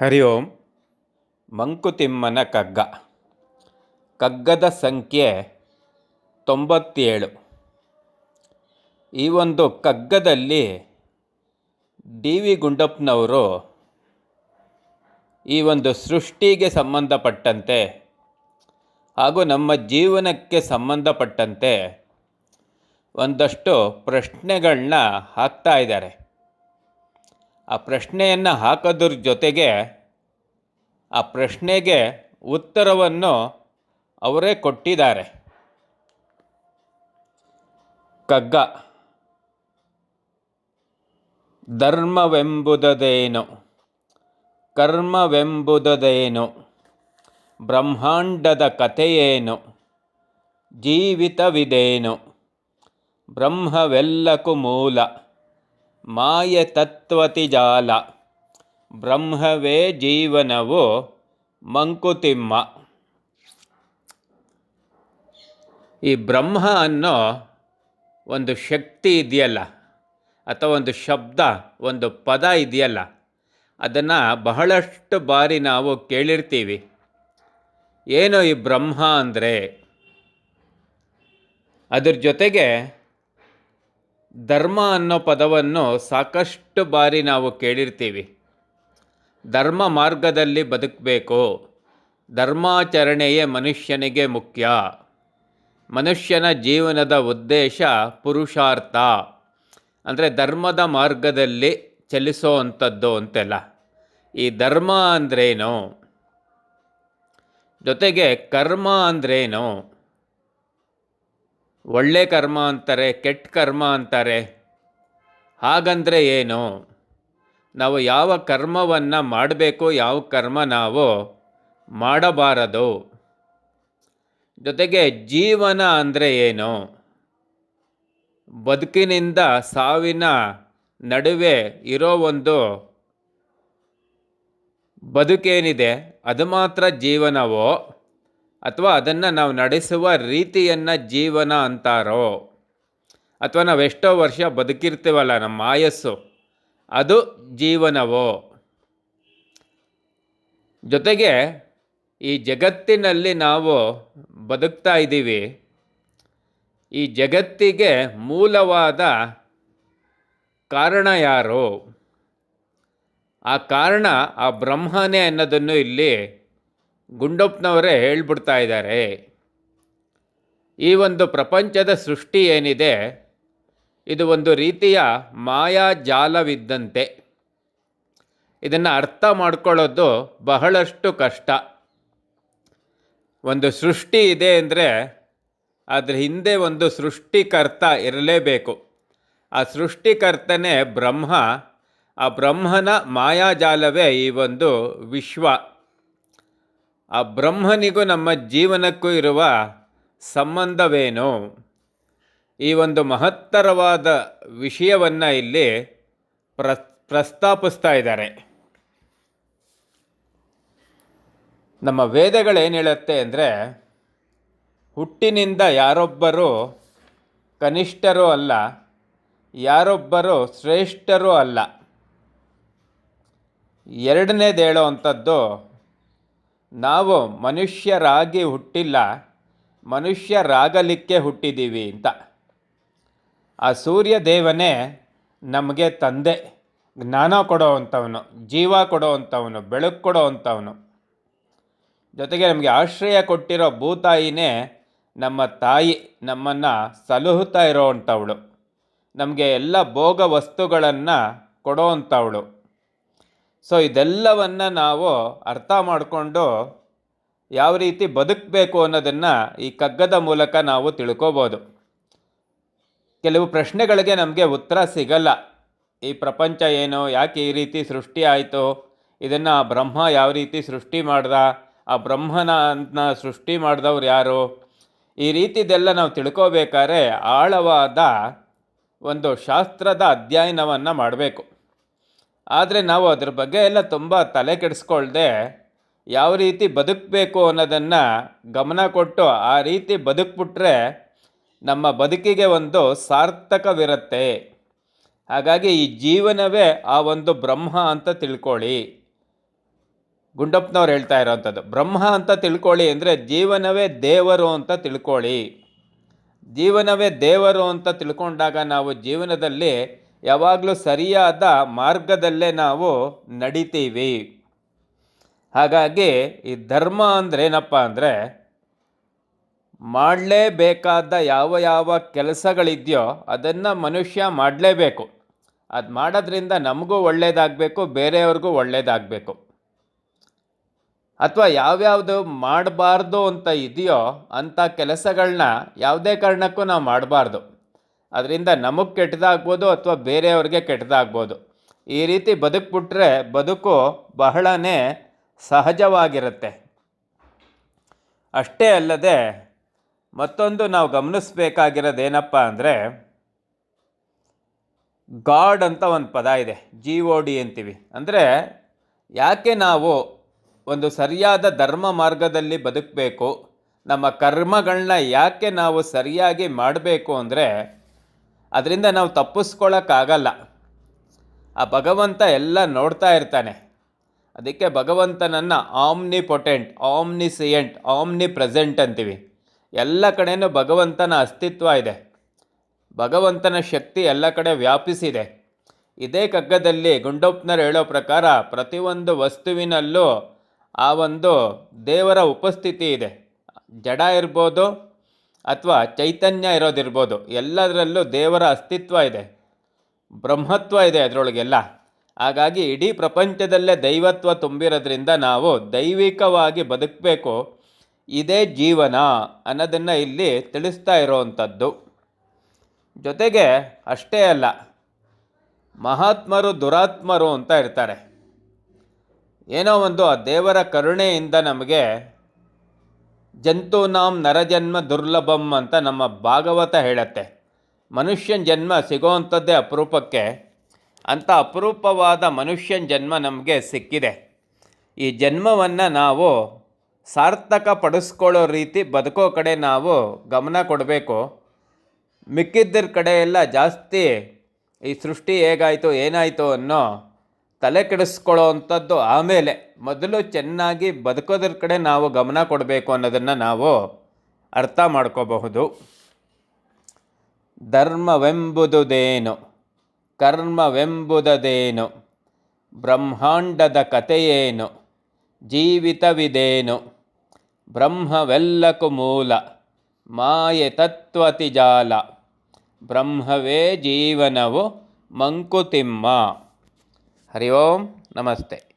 ಹರಿ ಓಂ. ಮಂಕುತಿಮ್ಮನ ಕಗ್ಗ. ಕಗ್ಗದ ಸಂಖ್ಯೆ ತೊಂಬತ್ತೇಳು. ಈ ಒಂದು ಕಗ್ಗದಲ್ಲಿ ಡಿ ವಿ ಗುಂಡಪ್ಪನವರು ಈ ಒಂದು ಸೃಷ್ಟಿಗೆ ಸಂಬಂಧಪಟ್ಟಂತೆ ಹಾಗೂ ನಮ್ಮ ಜೀವನಕ್ಕೆ ಸಂಬಂಧಪಟ್ಟಂತೆ ಒಂದಷ್ಟು ಪ್ರಶ್ನೆಗಳನ್ನ ಹಾಕ್ತಾ ಇದ್ದಾರೆ. ಆ ಪ್ರಶ್ನೆಯನ್ನು ಹಾಕೋದ್ರ ಜೊತೆಗೆ ಆ ಪ್ರಶ್ನೆಗೆ ಉತ್ತರವನ್ನು ಅವರೇ ಕೊಟ್ಟಿದ್ದಾರೆ. ಕಗ್ಗ. ಧರ್ಮವೆಂಬುದದೇನು? ಕರ್ಮವೆಂಬುದದೇನು? ಬ್ರಹ್ಮಾಂಡದ ಕಥೆಯೇನು? ಜೀವಿತವಿದೇನು? ಬ್ರಹ್ಮವೆಲ್ಲಕ್ಕೂ ಮೂಲ. ಮಾಯೆ ತತ್ವತಿ ಜಾಲ. ಬ್ರಹ್ಮವೇ ಜೀವನವು ಮಂಕುತಿಮ್ಮ. ಈ ಬ್ರಹ್ಮ ಅನ್ನೋ ಒಂದು ಶಕ್ತಿ ಇದೆಯಲ್ಲ, ಅಥವಾ ಒಂದು ಶಬ್ದ, ಒಂದು ಪದ ಇದೆಯಲ್ಲ, ಅದನ್ನು ಬಹಳಷ್ಟು ಬಾರಿ ನಾವು ಕೇಳಿರ್ತೀವಿ. ಏನು ಈ ಬ್ರಹ್ಮ ಅಂದರೆ? ಅದ್ರ ಜೊತೆಗೆ ಧರ್ಮ ಅನ್ನೋ ಪದವನ್ನು ಸಾಕಷ್ಟು ಬಾರಿ ನಾವು ಕೇಳಿರ್ತೀವಿ. ಧರ್ಮ ಮಾರ್ಗದಲ್ಲಿ ಬದುಕಬೇಕು. ಧರ್ಮಾಚರಣೆಯೇ ಮನುಷ್ಯನಿಗೆ ಮುಖ್ಯ. ಮನುಷ್ಯನ ಜೀವನದ ಉದ್ದೇಶ ಪುರುಷಾರ್ಥ. ಅಂದರೆ ಧರ್ಮದ ಮಾರ್ಗದಲ್ಲಿ ಚಲಿಸೋ ಅಂಥದ್ದು ಅಂತೆಲ್ಲ. ಈ ಧರ್ಮ ಅಂದ್ರೇನು? ಜೊತೆಗೆ ಕರ್ಮ ಅಂದ್ರೇನು? ಒಳ್ಳೆ ಕರ್ಮ ಅಂತಾರೆ, ಕೆಟ್ಟ ಕರ್ಮ ಅಂತಾರೆ. ಹಾಗಂದರೆ ಏನು? ನಾವು ಯಾವ ಕರ್ಮವನ್ನು ಮಾಡಬೇಕು, ಯಾವ ಕರ್ಮ ನಾವು ಮಾಡಬಾರದು. ಜೊತೆಗೆ ಜೀವನ ಅಂದರೆ ಏನು? ಬದುಕಿನಿಂದ ಸಾವಿನ ನಡುವೆ ಇರೋ ಒಂದು ಬದುಕೇನಿದೆ, ಅದು ಮಾತ್ರ ಜೀವನವೋ? ಅಥವಾ ಅದನ್ನು ನಾವು ನಡೆಸುವ ರೀತಿಯನ್ನು ಜೀವನ ಅಂತಾರೋ, ಅಥವಾ ನಾವು ಎಷ್ಟೋ ವರ್ಷ ಬದುಕಿರ್ತೀವಲ್ಲ ನಮ್ಮ ಆಯಸ್ಸು, ಅದು ಜೀವನವೋ? ಜೊತೆಗೆ ಈ ಜಗತ್ತಿನಲ್ಲಿ ನಾವು ಬದುಕ್ತಾ ಇದ್ದೀವಿ. ಈ ಜಗತ್ತಿಗೆ ಮೂಲವಾದ ಕಾರಣ ಯಾರು? ಆ ಕಾರಣ ಆ ಬ್ರಹ್ಮನೇ ಅನ್ನೋದನ್ನು ಇಲ್ಲಿ ಗುಂಡಪ್ಪನವರೇ ಹೇಳ್ಬಿಡ್ತಾ ಇದ್ದಾರೆ. ಈ ಒಂದು ಪ್ರಪಂಚದ ಸೃಷ್ಟಿ ಏನಿದೆ, ಇದು ಒಂದು ರೀತಿಯ ಮಾಯಾಜಾಲವಿದ್ದಂತೆ ಇದನ್ನು ಅರ್ಥ ಮಾಡ್ಕೊಳ್ಳೋದು ಬಹಳಷ್ಟು ಕಷ್ಟ. ಒಂದು ಸೃಷ್ಟಿ ಇದೆ ಅಂದರೆ ಅದರ ಹಿಂದೆ ಒಂದು ಸೃಷ್ಟಿಕರ್ತ ಇರಲೇಬೇಕು. ಆ ಸೃಷ್ಟಿಕರ್ತನೇ ಬ್ರಹ್ಮ. ಆ ಬ್ರಹ್ಮನ ಮಾಯಾಜಾಲವೇ ಈ ಒಂದು ವಿಶ್ವ. ಆ ಬ್ರಹ್ಮನಿಗೂ ನಮ್ಮ ಜೀವನಕ್ಕೂ ಇರುವ ಸಂಬಂಧವೇನು? ಈ ಒಂದು ಮಹತ್ತರವಾದ ವಿಷಯವನ್ನು ಇಲ್ಲಿ ಪ್ರ, ಪ್ರಸ್ತಾಪಿಸ್ತಾ ಇದ್ದಾರೆ. ನಮ್ಮ ವೇದಗಳೇನು ಹೇಳುತ್ತೆ ಅಂದರೆ, ಹುಟ್ಟಿನಿಂದ ಯಾರೊಬ್ಬರು ಕನಿಷ್ಠರೂ ಅಲ್ಲ, ಯಾರೊಬ್ಬರು ಶ್ರೇಷ್ಠರೂ ಅಲ್ಲ. ಎರಡನೇದು ಹೇಳೋ ಅಂಥದ್ದು ನಾವು ಮನುಷ್ಯರಾಗಿ ಹುಟ್ಟಿಲ್ಲ, ಮನುಷ್ಯರಾಗಲಿಕ್ಕೆ ಹುಟ್ಟಿದ್ದೀವಿ ಅಂತ. ಆ ಸೂರ್ಯ ದೇವನೇ ನಮಗೆ ತಂದೆ, ಜ್ಞಾನ ಕೊಡೋ ಅಂಥವನು ಜೀವ ಕೊಡೋ ಅಂಥವನು ಬೆಳಕು ಕೊಡೋ ಅಂಥವನು ಜೊತೆಗೆ ನಮಗೆ ಆಶ್ರಯ ಕೊಟ್ಟಿರೋ ಭೂತಾಯಿನೇ ನಮ್ಮ ತಾಯಿ, ನಮ್ಮನ್ನು ಸಲಹುತ್ತಾ ಇರೋ ಅಂಥವಳು ನಮಗೆ ಎಲ್ಲ ಭೋಗ ವಸ್ತುಗಳನ್ನು ಕೊಡೋ ಅಂಥವಳು ಸೊ ಇದೆಲ್ಲವನ್ನು ನಾವು ಅರ್ಥ ಮಾಡಿಕೊಂಡು ಯಾವ ರೀತಿ ಬದುಕಬೇಕು ಅನ್ನೋದನ್ನು ಈ ಕಗ್ಗದ ಮೂಲಕ ನಾವು ತಿಳ್ಕೋಬೋದು. ಕೆಲವು ಪ್ರಶ್ನೆಗಳಿಗೆ ನಮಗೆ ಉತ್ತರ ಸಿಗಲ್ಲ. ಈ ಪ್ರಪಂಚ ಏನು? ಯಾಕೆ ಈ ರೀತಿ ಸೃಷ್ಟಿ ಆಯಿತು? ಇದನ್ನು ಆ ಬ್ರಹ್ಮ ಯಾವ ರೀತಿ ಸೃಷ್ಟಿ ಮಾಡ್ದ? ಆ ಬ್ರಹ್ಮನ ಸೃಷ್ಟಿ ಮಾಡಿದವ್ರು ಯಾರು? ಈ ರೀತಿದೆಲ್ಲ ನಾವು ತಿಳ್ಕೋಬೇಕಾದ್ರೆ ಆಳವಾದ ಒಂದು ಶಾಸ್ತ್ರದ ಅಧ್ಯಯನವನ್ನು ಮಾಡಬೇಕು. ಆದರೆ ನಾವು ಅದ್ರ ಬಗ್ಗೆ ಎಲ್ಲ ತುಂಬ ತಲೆ ಕೆಡಿಸ್ಕೊಳ್ದೆ ಯಾವ ರೀತಿ ಬದುಕಬೇಕು ಅನ್ನೋದನ್ನು ಗಮನ ಕೊಟ್ಟು ಆ ರೀತಿ ಬದುಕ್ಬಿಟ್ರೆ ನಮ್ಮ ಬದುಕಿಗೆ ಒಂದು ಸಾರ್ಥಕವಿರುತ್ತೆ. ಹಾಗಾಗಿ ಈ ಜೀವನವೇ ಆ ಒಂದು ಬ್ರಹ್ಮ ಅಂತ ತಿಳ್ಕೊಳ್ಳಿ. ಗುಂಡಪ್ಪನವ್ರು ಹೇಳ್ತಾ ಇರೋವಂಥದ್ದು ಬ್ರಹ್ಮ ಅಂತ ತಿಳ್ಕೊಳ್ಳಿ ಅಂದರೆ ಜೀವನವೇ ದೇವರು ಅಂತ ತಿಳ್ಕೊಳ್ಳಿ. ಜೀವನವೇ ದೇವರು ಅಂತ ತಿಳ್ಕೊಂಡಾಗ ನಾವು ಜೀವನದಲ್ಲಿ ಯಾವಾಗಲೂ ಸರಿಯಾದ ಮಾರ್ಗದಲ್ಲೇ ನಾವು ನಡಿತೀವಿ. ಹಾಗಾಗಿ ಈ ಧರ್ಮ ಅಂದ್ರೇನಪ್ಪ ಅಂದರೆ ಮಾಡಲೇಬೇಕಾದ ಯಾವ ಯಾವ ಕೆಲಸಗಳಿದೆಯೋ ಅದನ್ನು ಮನುಷ್ಯ ಮಾಡಲೇಬೇಕು. ಅದು ಮಾಡೋದ್ರಿಂದ ನಮಗೂ ಒಳ್ಳೆಯದಾಗಬೇಕು ಬೇರೆಯವ್ರಿಗೂ ಒಳ್ಳೆಯದಾಗಬೇಕು ಅಥವಾ ಯಾವ್ಯಾವುದು ಮಾಡಬಾರ್ದು ಅಂತ ಇದೆಯೋ ಅಂಥ ಕೆಲಸಗಳನ್ನ ಯಾವುದೇ ಕಾರಣಕ್ಕೂ ನಾವು ಮಾಡಬಾರ್ದು. ಅದರಿಂದ ನಮಗೆ ಕೆಟ್ಟದಾಗ್ಬೋದು ಅಥವಾ ಬೇರೆಯವ್ರಿಗೆ ಕೆಟ್ಟದಾಗ್ಬೋದು. ಈ ರೀತಿ ಬದುಕ್ಬಿಟ್ರೆ ಬದುಕು ಬಹಳನೇ ಸಹಜವಾಗಿರುತ್ತೆ. ಅಷ್ಟೇ ಅಲ್ಲದೆ ಮತ್ತೊಂದು ನಾವು ಗಮನಿಸ್ಬೇಕಾಗಿರೋದೇನಪ್ಪ ಅಂದರೆ ಗಾಡ್ ಅಂತ ಒಂದು ಪದ ಇದೆ ಜಿ ಒ ಡಿ ಅಂತೀವಿ. ಅಂದರೆ ಯಾಕೆ ನಾವು ಒಂದು ಸರಿಯಾದ ಧರ್ಮ ಮಾರ್ಗದಲ್ಲಿ ಬದುಕಬೇಕು, ನಮ್ಮ ಕರ್ಮಗಳನ್ನ ಯಾಕೆ ನಾವು ಸರಿಯಾಗಿ ಮಾಡಬೇಕು ಅಂದರೆ ಅದರಿಂದ ನಾವು ತಪ್ಪಿಸ್ಕೊಳ್ಳೋಕ್ಕಾಗಲ್ಲ. ಆ ಭಗವಂತ ಎಲ್ಲ ನೋಡ್ತಾ ಇರ್ತಾನೆ. ಅದಕ್ಕೆ ಭಗವಂತನನ್ನು omnipotent omniscient omnipresent ಅಂತೀವಿ. ಎಲ್ಲ ಕಡೆಯೂ ಭಗವಂತನ ಅಸ್ತಿತ್ವ ಇದೆ. ಭಗವಂತನ ಶಕ್ತಿ ಎಲ್ಲ ಕಡೆ ವ್ಯಾಪಿಸಿದೆ. ಇದೇ ಕಗ್ಗದಲ್ಲಿ ಗುಂಡಪ್ಪನರು ಹೇಳೋ ಪ್ರಕಾರ ಪ್ರತಿಯೊಂದು ವಸ್ತುವಿನಲ್ಲೂ ಆ ಒಂದು ದೇವರ ಉಪಸ್ಥಿತಿ ಇದೆ. ಜಡ ಇರ್ಬೋದು ಅಥವಾ ಚೈತನ್ಯ ಇರೋದಿರ್ಬೋದು. ಎಲ್ಲದರಲ್ಲೂ ದೇವರ ಅಸ್ತಿತ್ವ ಇದೆ. ಬ್ರಹ್ಮತ್ವ ಇದೆ ಅದರೊಳಗೆಲ್ಲ. ಹಾಗಾಗಿ ಇಡೀ ಪ್ರಪಂಚದಲ್ಲೇ ದೈವತ್ವ ತುಂಬಿರೋದ್ರಿಂದ ನಾವು ದೈವಿಕವಾಗಿ ಬದುಕಬೇಕು. ಇದೇ ಜೀವನ ಅನ್ನೋದನ್ನು ಇಲ್ಲಿ ತಿಳಿಸ್ತಾ ಇರೋವಂಥದ್ದು. ಜೊತೆಗೆ ಅಷ್ಟೇ ಅಲ್ಲ, ಮಹಾತ್ಮರು ದುರಾತ್ಮರು ಅಂತ ಇರ್ತಾರೆ. ಏನೋ ಒಂದು ಆ ದೇವರ ಕರುಣೆಯಿಂದ ನಮಗೆ ಜಂತೂನಾಂ ನರಜನ್ಮ ದುರ್ಲಭಂ ಅಂತ ನಮ್ಮ ಭಾಗವತ ಹೇಳತ್ತೆ. ಮನುಷ್ಯನ ಜನ್ಮ ಸಿಗೋವಂಥದ್ದೇ ಅಪರೂಪಕ್ಕೆ ಅಂಥ ಅಪರೂಪವಾದ ಮನುಷ್ಯನ ಜನ್ಮ ನಮಗೆ ಸಿಕ್ಕಿದೆ. ಈ ಜನ್ಮವನ್ನು ನಾವು ಸಾರ್ಥಕ ಪಡಿಸ್ಕೊಳ್ಳೋ ರೀತಿ ಬದುಕೋ ಕಡೆ ನಾವು ಗಮನ ಕೊಡಬೇಕು. ಮಿಕ್ಕಿದ್ದರ ಕಡೆ ಎಲ್ಲ ಜಾಸ್ತಿ ಈ ಸೃಷ್ಟಿ ಹೇಗಾಯಿತು, ಏನಾಯಿತು ಅನ್ನೋ ತಲೆ ಕೆಡಿಸ್ಕೊಳ್ಳೋ ಅಂಥದ್ದು ಆಮೇಲೆ ಮೊದಲು ಚೆನ್ನಾಗಿ ಬದುಕೋದ್ರ ಕಡೆ ನಾವು ಗಮನ ಕೊಡಬೇಕು ಅನ್ನೋದನ್ನು ನಾವು ಅರ್ಥ ಮಾಡ್ಕೋಬಹುದು. ಧರ್ಮವೆಂಬುದುದೇನು? ಕರ್ಮವೆಂಬುದದೇನು? ಬ್ರಹ್ಮಾಂಡದ ಕಥೆಯೇನು? ಜೀವಿತವಿದೇನು? ಬ್ರಹ್ಮವೆಲ್ಲಕ್ಕೂ ಮೂಲ, ಮಾಯೆ ತತ್ವತಿ ಜಾಲ ಬ್ರಹ್ಮವೇ ಜೀವನವು ಮಂಕುತಿಮ್ಮ. ಹರಿ ಓಂ ನಮಸ್ತೆ